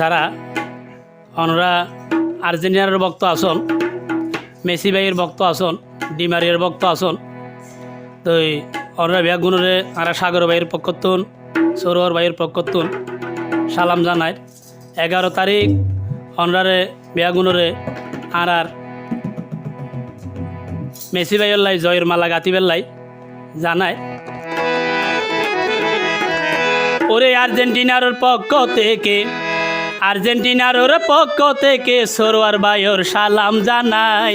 যারা ওনারা আর্জেন্টিনার ভক্ত আসন, মেসি ভাইয়ের ভক্ত আসন ডিমারিয়ার ভক্ত আসন তো ওনারা বিয়া গুণরে আর সাগর ভাইয়ের পক্ষতুন সরোয়ার ভাইয়ের পক্ষতুন সালাম জানায়। এগারো তারিখ অনরারে বিয়া গুণরে আর আর মেসি ভাইয়ের লাই, জয়ের মালা গাতিবের লাই জানায়। ওরে আর্জেন্টিনার পক্ষ থেকে আর্জেন্টিনার ওর পক্ষ থেকে সরোয়ার ভাইয়ের সালাম জানাই।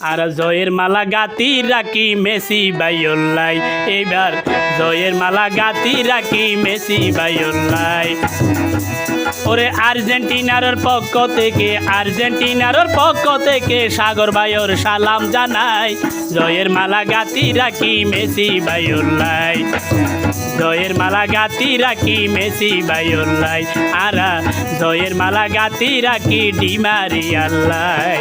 আর জয়ের মালা গাতি রাখি মেসি বাইল্লাই এবার জয়ের মালা গাতি রাখি মেসি বাইল্লাই ওরে আর্জেন্টিনার পক্ষ থেকে, আর্জেন্টিনার পক্ষ থেকে সাগর ভাইয়ের সালাম জানাই। জয়ের মালা গাতি রাখি মেসি বাইল্লাই জয়ের মালা গাতি রাখি মেসি বাইল্লাই আরা জয়ের মালা গাতি রাখি ডিমারি আল্লাই।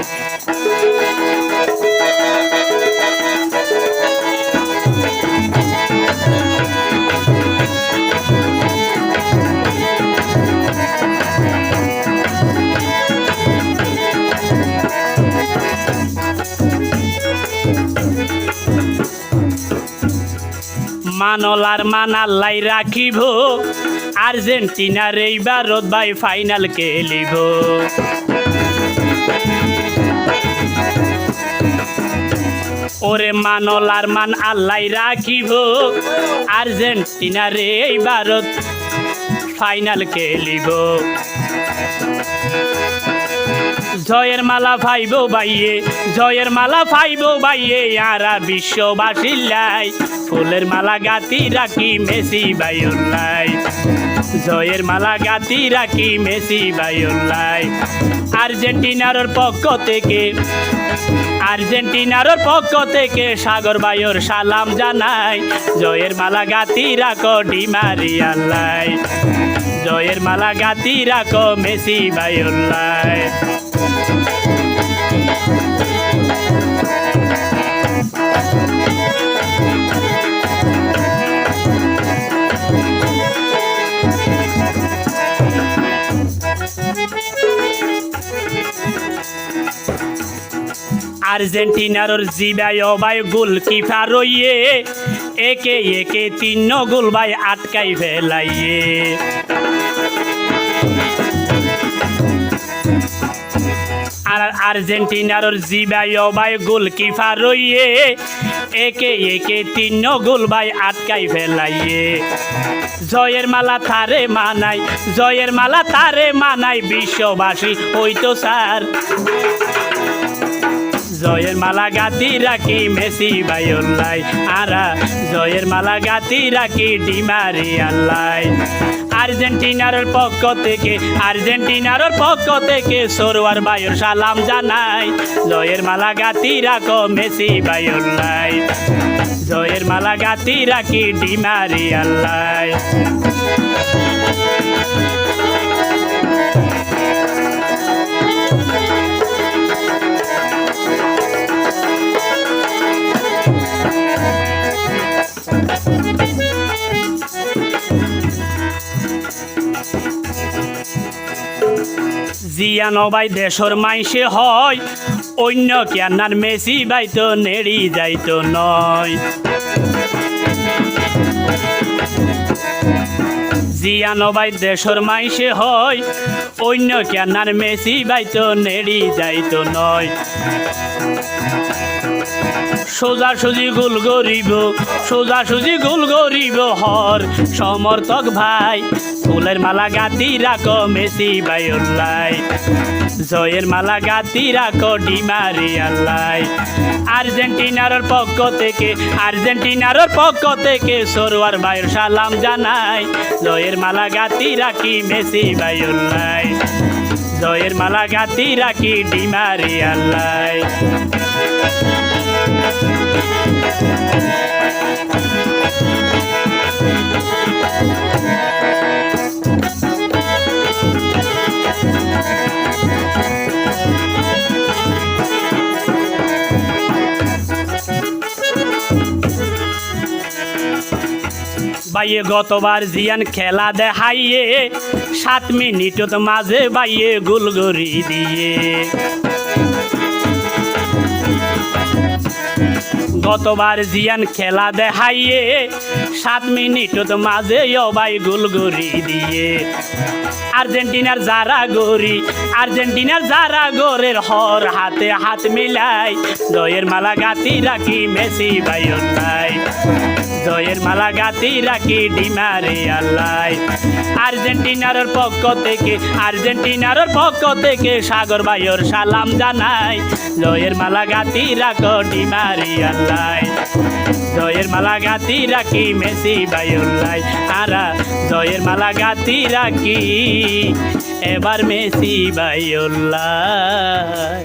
মানলার মানাল্লাই রাখিব। আর্জেন্টিনার এই ভারত ভাই ফাইনাল খেলিব ওরে মানলার মান আল্লাই রাখিব আর্জেন্টিনার এই ভারত ফাইনাল খেলিব জয়ের মালা ফাইব বাইয়ে, জয়ের মালা ফাইব বাইয়ে, আরা বিশ্ববাসিল্লাই ফুলের মালা গাতি রাখি মেসি বাইল্লাই জয়ের মালা গাতি রাখি মেসি বাইল্লাই আর্জেন্টিনার পক্ষ থেকে আর্জেন্টিনার পক্ষ থেকে সাগর বায়ুর সালাম জানাই। জয়ের মালা গাতি রাখো ডিমারি আল্লাই জয়ের মালা গাতি রাখো মেসি বাইল্লাই আর্জেন্টিনার জিবাই অবাই গোল কিফার রইয়ে, একে একে তিন গোল বাই আটকাই ফেলাইয়ে। আর আর্জেন্টিনার জিবাই অবাই গোল কিফার রইয়ে। একে একে তিন গোল ভাই আটকাই ফেলাইয়ে। জয়ের মালা তারে মানাই, জয়ের মালা তারে মানাই, বিশ্ববাসী হইতো স্যার। জয়ের মালা গাতি রাখি মেসি বাইল্লাই আরা, জয়ের মালা গাতি রাখি ডিমারি আল্লাই আর্জেন্টিনার পক্ষ থেকে, আর্জেন্টিনার পক্ষ থেকে সরোয়ার বায়ুর সালাম জানাই। জয়ের মালা গাতি রাখো মেসি বাইল্লাই জয়ের মালা গাতি রাখি ডিমারি আল্লাই জিয়ানো বাই দেশর মাইসে হয়, অন্য কেনার মেসি বাই তো নেড়ি যাইতো নয়। জিয়ানো বাই দেশর মাইসে হয়, অন্য কেনার মেসি বাই তো নেড়ি যাইতো নয়। সোজা সুজি গুল গরিব, সোজা সুজি গুল গরিব হর। সমর্থক ভাই, ফুলের মালা গাতি রাখো মেসি বাইল্লাই জয়ের মালা গাতি রাখো ডিমারি আল্লাই আর্জেন্টিনার পক্ষ থেকে, আর্জেন্টিনার পক্ষ থেকে সরোয়ার ভাইয়ের সালাম জানাই। জয়ের মালা গাতি রাখি মেসি বাইল্লাই জয়ের মালা গাতি রাখি ডিমারি আল্লাই বাইয়ে গতবার জিয়ান খেলা দেখাইয়ে সাত মিনিট মাঝে বাইয়ে গুলগরি দিয়ে। গতবার জিয়ান খেলা দেখাইয়ে, সাত মিনিটত মাঝে অবাই গড়ি দিয়ে। আর্জেন্টিনার যারা গরি, আর্জেন্টিনার যারা গোরের হর হাতে হাত মিলাই, দয়ের মালা গাতি রাখি মেসি বাইলাই জয়ের মালা গাতি রাখি ডিমারে আল্লাহ। আর্জেন্টিনার পক্ষ থেকে আর্জেন্টিনার পক্ষ থেকে সাগর ভাইয়ের সালাম জানাই। জয়ের মালা গাতি রাখো ডিমারে আল্লাহ। জয়ের মালা গাতি রাখি মেসি বাইল্লাই আরা, জয়ের মালা গাতি রাখি এবার মেসি বাইল্লাই